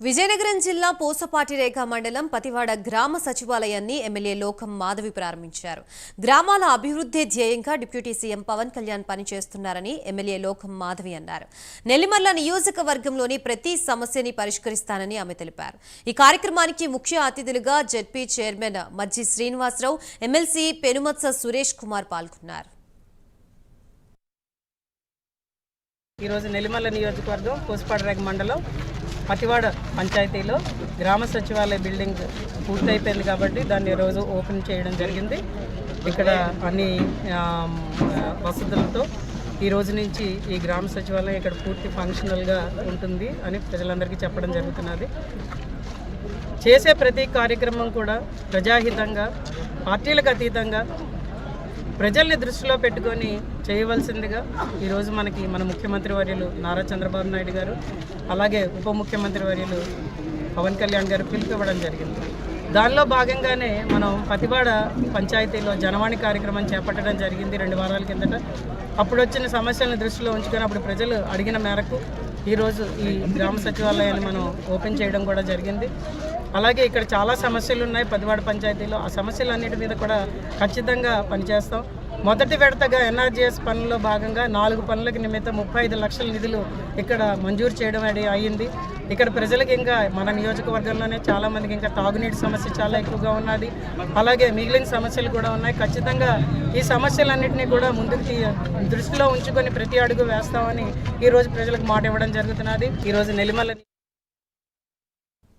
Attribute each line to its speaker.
Speaker 1: విజయనగరం జిల్లా పోసపాటిరేఖ మండలం పతివాడ గ్రామ సచివాలయాన్ని ఎమ్మెల్యే లోకం మాధవి ప్రారంభించారు. గ్రామాల అభివృద్ధి ధ్యేయంగా డిప్యూటీ సీఎం పవన్ కళ్యాణ్ పనిచేస్తున్నారని ఎమ్మెల్యే లోకం మాధవి అన్నారు. నెల్లిమర్ల నియోజకవర్గంలోని ప్రతి సమస్యని పరిష్కరిస్తానని ఆమె తెలిపారు. ఈ కార్యక్రమానికి ముఖ్య అతిథులుగా ZP chairman Majji Srinivasarao MLC Penumatsa Suresh Kumar పాల్గొన్నారు.
Speaker 2: ఈరోజు నెల్లిమల్ల నియోజకవర్గం కోసిపాడరేగ మండలం పతివాడ పంచాయతీలో గ్రామ సచివాలయ బిల్డింగ్ పూర్తయిపోయింది కాబట్టి దాన్ని రోజు ఓపెన్ చేయడం జరిగింది. ఇక్కడ అన్ని వసతులతో ఈ రోజు నుంచి ఈ గ్రామ సచివాలయం ఇక్కడ పూర్తి ఫంక్షనల్గా ఉంటుంది అని ప్రజలందరికీ చెప్పడం జరుగుతున్నది. చేసే ప్రతి కార్యక్రమం కూడా ప్రజాహితంగా పార్టీలకు అతీతంగా ప్రజల్ని దృష్టిలో పెట్టుకొని చేయవలసిందిగా ఈరోజు మనకి మన ముఖ్యమంత్రి వర్యులు నారా చంద్రబాబు నాయుడు గారు అలాగే ఉప ముఖ్యమంత్రి వర్యులు పవన్ కళ్యాణ్ గారు పిలుపు ఇవ్వడం జరిగింది. దానిలో భాగంగానే మనం పతివాడ పంచాయతీలో జనవాణి కార్యక్రమం చేపట్టడం జరిగింది రెండు వారాల కిందట. అప్పుడు వచ్చిన సమస్యలను దృష్టిలో ఉంచుకొని అప్పుడు ప్రజలు అడిగిన మేరకు ఈరోజు ఈ గ్రామ సచివాలయాన్ని మనం ఓపెన్ చేయడం కూడా జరిగింది. అలాగే ఇక్కడ చాలా సమస్యలు ఉన్నాయి పదివాడ పంచాయతీలో. ఆ సమస్యలన్నిటి మీద కూడా ఖచ్చితంగా పనిచేస్తాం. మొదటి విడతగా ఎన్ఆర్జీఎస్ పనుల్లో భాగంగా నాలుగు పనులకు నిమిత్తం ముప్పై ఐదు లక్షల నిధులు ఇక్కడ మంజూరు చేయడం అనేది అయ్యింది ఇక్కడ ప్రజలకు ఇంకా మన నియోజకవర్గంలోనే చాలామందికి ఇంకా తాగునీటి సమస్య చాలా ఎక్కువగా ఉన్నది. అలాగే మిగిలిన సమస్యలు కూడా ఉన్నాయి. ఖచ్చితంగా ఈ సమస్యలన్నింటినీ కూడా ముందుకు దృష్టిలో ఉంచుకొని ప్రతి అడుగు వేస్తామని ఈరోజు ప్రజలకు మాట ఇవ్వడం జరుగుతున్నది. ఈ రోజు